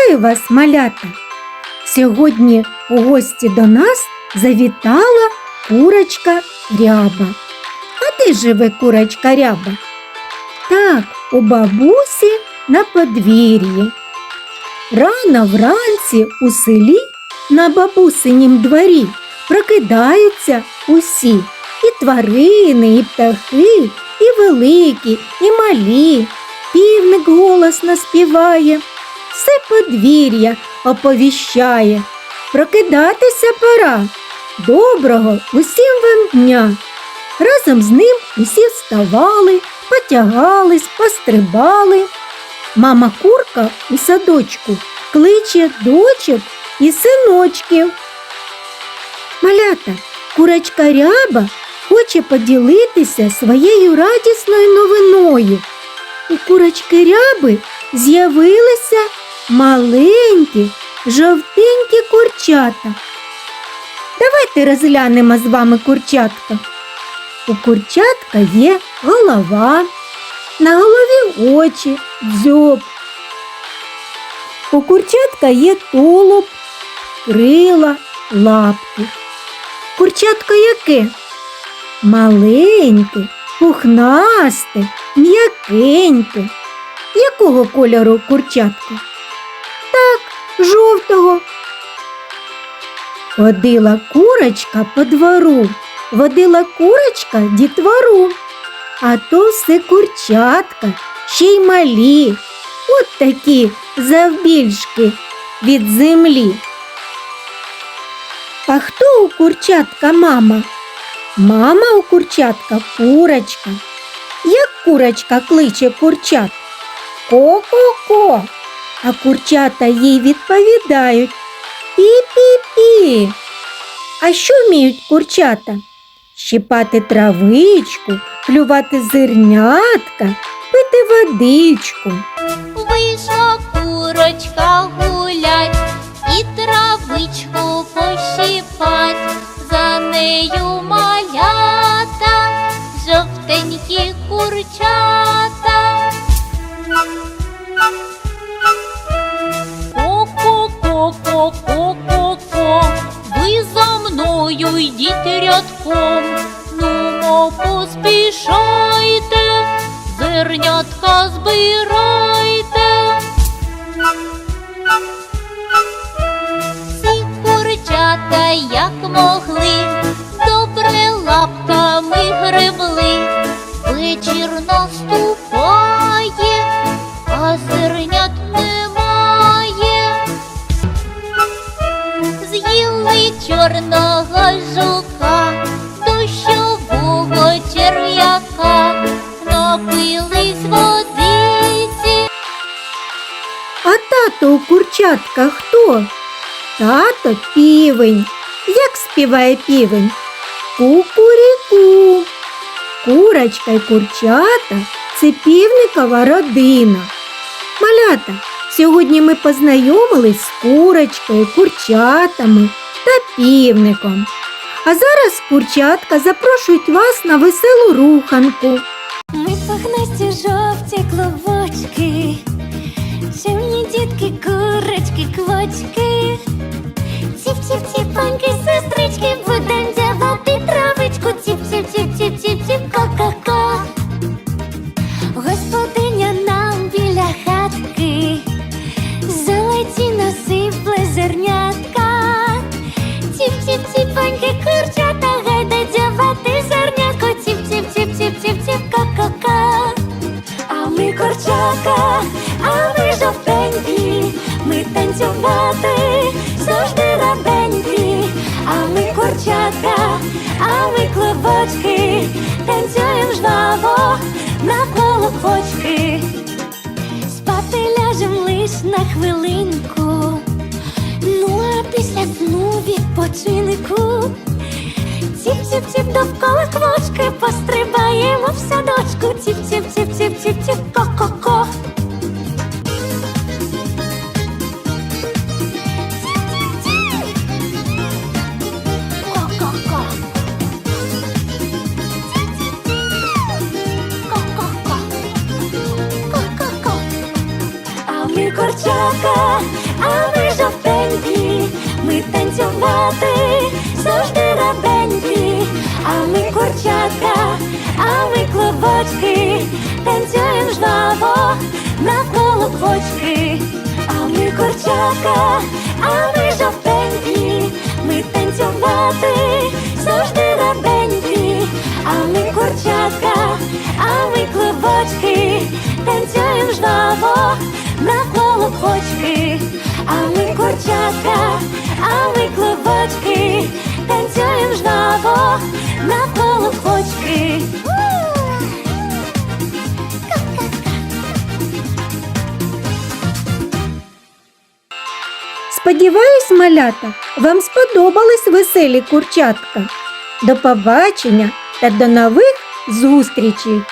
Вітаю вас, малята! Сьогодні у гості до нас завітала курочка ряба. А де живе курочка ряба? Так, у бабусі на подвір'ї. Рано вранці у селі на бабусинім дворі прокидаються усі і тварини, і птахи, і великі, і малі. Півник голосно співає, все подвір'я оповіщає. Прокидатися пора. Доброго усім вам дня. Разом з ним усі вставали, потягались, пострибали. Мама курка у садочку кличе дочок і синочків. Малята, курочка ряба хоче поділитися своєю радісною новиною. У курочки ряби з'явилися маленькі, жовтенькі курчата. Давайте розглянемо з вами курчатка. У курчатка є голова, на голові очі, дзьоб. У курчатка є тулуб, крила, лапки. Курчатко яке? Маленьке, пухнасте, м'якеньке. Якого кольору курчатко? Так, жовтого. Ходила курочка по двору, водила курочка дітвору, а то все курчатка, ще й малі, от такі завбільшки від землі. А хто у курчатка мама? Мама у курчатка курочка. Як курочка кличе курчат? Ко-ко-ко. А курчата їй відповідають Пі-пі-пі. А що вміють курчата? Щипати травичку, клювати зернятка, пити водичку. Вийшла курочка гулять і травичку пощипать. За нею малята, жовтенькі йдіть рядком, ну поспішайте, зернятка збирайте. Тато у курчатка хто? Тато півень. Як співає півень? Кукуріку. Курочка й курчата це півникова родина. Малята, сьогодні ми познайомились з курочкою, курчатами та півником. А зараз курчатка запрошують вас на веселу руханку. Ми пахнасті жовті клубочки, чимні дітки, курочки, квочки. Ціп-ціп-ціпаньки, сестрички, будем дявати травичку. Ціп-ціп-ціп-ціп-ціп-ціп, ко-ко-ко. Господиня нам біля хатки, золоті носи, зернятка. Ціп-ціп-ціпаньки, танцювати завжди раденькі, а ми курчата, а ми клубочки, танцюєм жваво навколо почки. Спати ляжем лиш на хвилинку, ну а після сну відпочинку. Ціп-ціп-ціп довкола квочки, пострибаємо в садочку. Ціп-ціп-ціп-ціп-ціп-ціп, молока, а ми жовтенькі, ми танцювати завжди раденькі, а ми курчатка, а ми клубочки, танцюєм жваво навколо квочки, а ми курчатка, а ми курчатка, а ми клубочки, танцюємо жваво навколо квочки. Сподіваюсь, малята, вам сподобались веселі курчатка. До побачення та до нових зустрічей!